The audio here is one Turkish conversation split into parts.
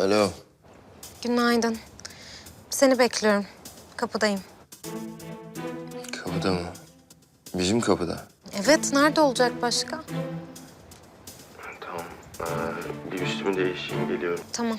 Alo. Günaydın. Seni bekliyorum. Kapıdayım. Kapıda mı? Bizim kapıda. Evet, nerede olacak başka? Tamam. Ee, bir üstümü değişeyim geliyorum. Tamam.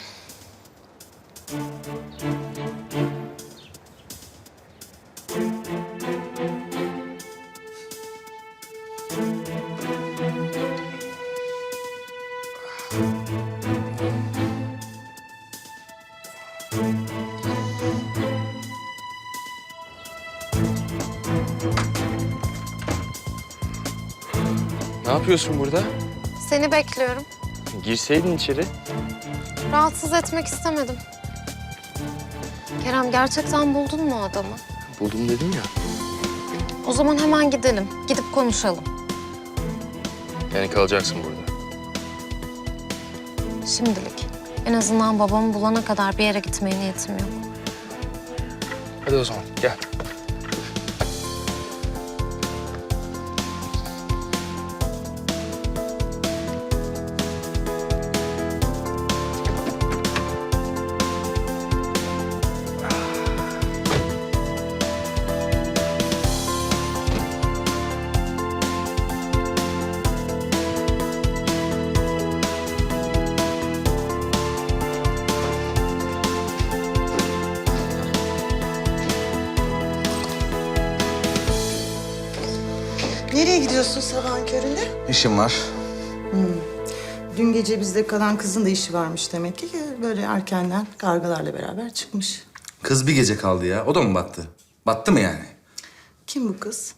Ne yapıyorsun burada? Seni bekliyorum. Girseydin içeri. Rahatsız etmek istemedim. Kerem gerçekten buldun mu adamı? Buldum dedim ya. O zaman hemen gidelim. Gidip konuşalım. Yani kalacaksın burada. Şimdilik. En azından babamı bulana kadar bir yere gitmeye niyetim yok. Hadi o zaman gel. Nereye gidiyorsun sabahın köründe? İşim var. Dün gece bizde kalan kızın da işi varmış demek ki. Böyle erkenden kargalarla beraber çıkmış. Kız bir gece kaldı ya. O da mı battı? Battı mı yani? Kim bu kız?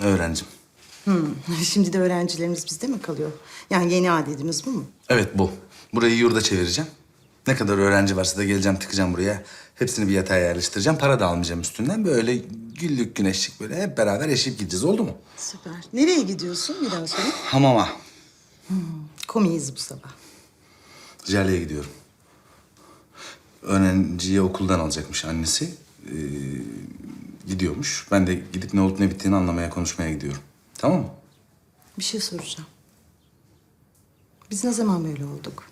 Öğrencim. Hmm. Şimdi de öğrencilerimiz bizde mi kalıyor? Yani yeni adetimiz bu mu? Evet bu. Burayı yurda çevireceğim. Ne kadar öğrenci varsa da geleceğim tıkacağım buraya. Hepsini bir yatağa yerleştireceğim. Para da almayacağım üstünden. Böyle güllük güneşlik böyle hep beraber eşip gideceğiz. Oldu mu? Süper. Nereye gidiyorsun bir daha söyle. Hamama. Komiyiz bu sabah. Jale'ye gidiyorum. Öğrenciyi okuldan alacakmış annesi. Ee, gidiyormuş. Ben de gidip ne olup ne bittiğini anlamaya, konuşmaya gidiyorum. Tamam mı? Bir şey soracağım. Biz ne zaman böyle olduk?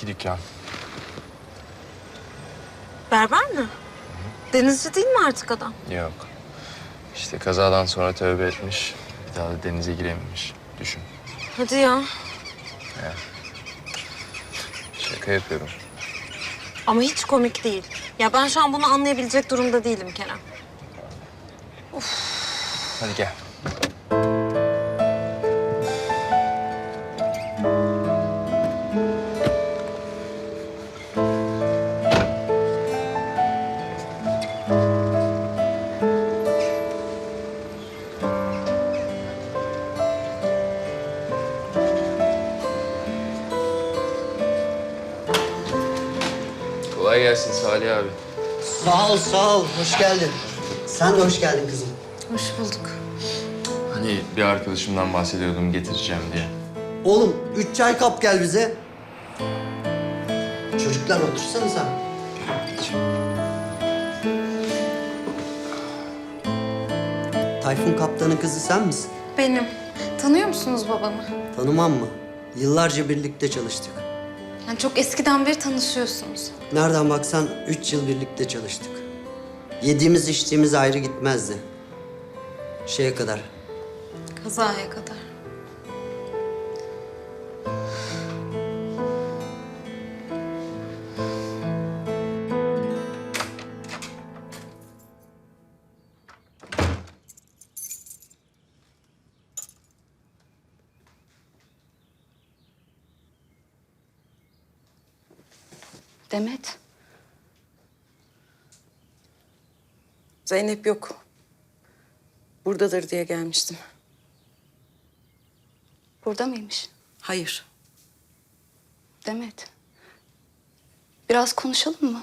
Yanındaki dükkan. Berber mi? Denizci değil mi artık adam? Yok. İşte kazadan sonra tövbe etmiş. Bir daha da denize girememiş. Düşün. Hadi ya. Şaka yapıyorum. Ama hiç komik değil. Ya ben şu an bunu anlayabilecek durumda değilim Kerem. Hadi gel. Kolay gelsin Salih abi. Sağ ol, sağ ol. Hoş geldin. Sen de hoş geldin kızım. Hoş bulduk. Hani bir arkadaşımdan bahsediyordum getireceğim diye. Oğlum, üç çay kap gel bize. Çocuklar otursanıza. Tayfun Kaptan'ın kızı sen misin? Benim. Tanıyor musunuz babamı? Tanımam mı? Yıllarca birlikte çalıştık. Yani çok eskiden beri tanışıyorsunuz. Nereden baksan üç yıl birlikte çalıştık. Yediğimiz içtiğimiz ayrı gitmezdi. Şeye kadar, Kazaya kadar. Demet, Zeynep yok. Buradadır diye gelmiştim. burada mıymış? Hayır. Demet. Biraz konuşalım mı?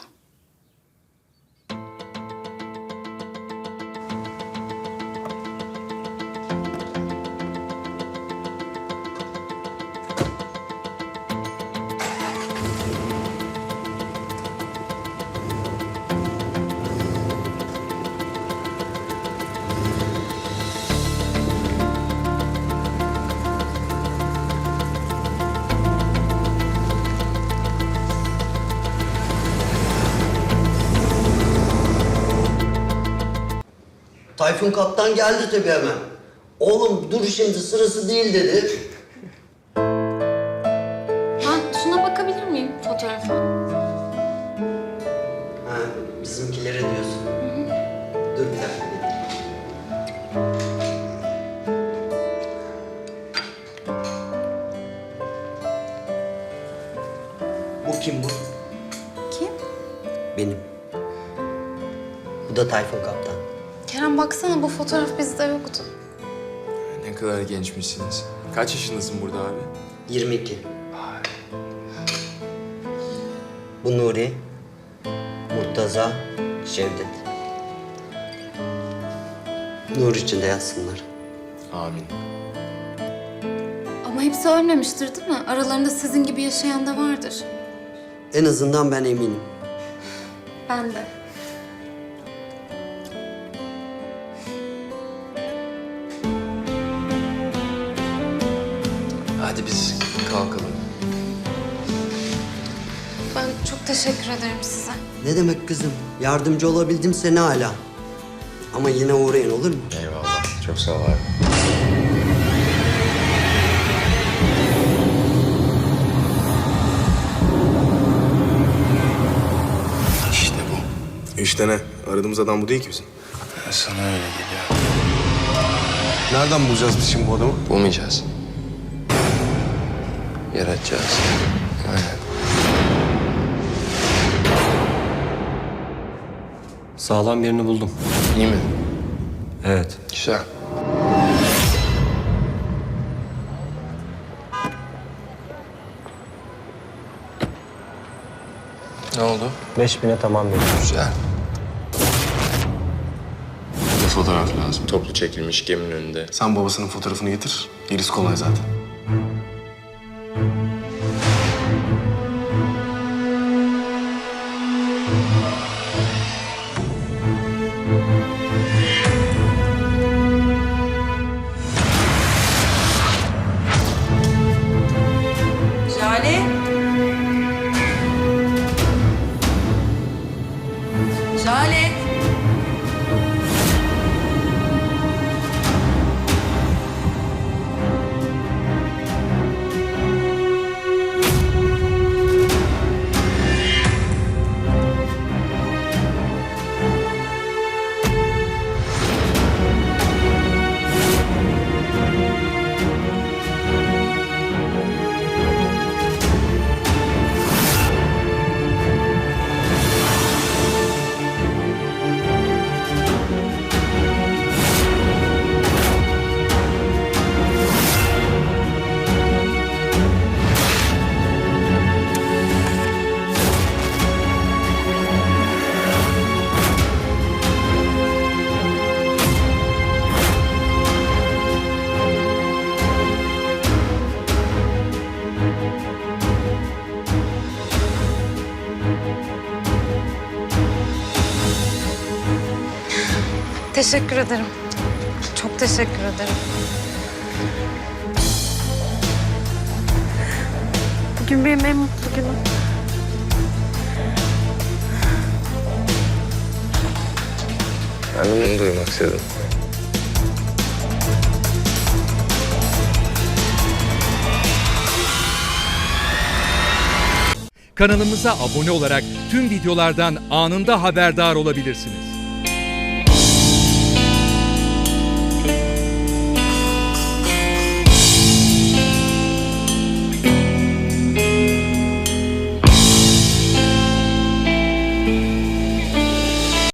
Tayfun kaptan geldi tabii hemen. Oğlum dur şimdi sırası değil dedi. Ben şuna bakabilir miyim fotoğrafa? Ha, bizimkileri diyorsun. Dur bir dakika. Bu kim bu? Kim? Benim. Bu da Tayfun kaptan. Kerem baksana bu fotoğraf bizde yoktu. Ne kadar gençmişsiniz. Kaç yaşındasın burada abi? 22. Bu Nuri, Murtaza, Şevdet. Nur içinde yatsınlar. Amin. Ama hepsi ölmemiştir değil mi? Aralarında sizin gibi yaşayan da vardır. En azından ben eminim. Ben de. Biz kalkalım. Ben çok teşekkür ederim size. Ne demek kızım? Yardımcı olabildim seni hala. Ama yine uğrayın olur mu? Eyvallah. Çok sağ ol abi. İşte bu. İşte ne? Aradığımız adam bu değil ki bizim. Sana öyle geliyor. Nereden bulacağız biz şimdi bu adamı? Bulmayacağız. Yaratacağız. Aynen. Sağlam birini buldum. İyi mi? Evet. Güzel. Ne oldu? 5000'e tamam dedim. Güzel. Bir fotoğraf lazım. Toplu çekilmiş geminin önünde. Sen babasının fotoğrafını getir. Gerisi kolay zaten. Teşekkür ederim. Çok teşekkür ederim. Bugün benim en mutlu günüm. Ben de bunu duymak istedim. Kanalımıza abone olarak tüm videolardan anında haberdar olabilirsiniz.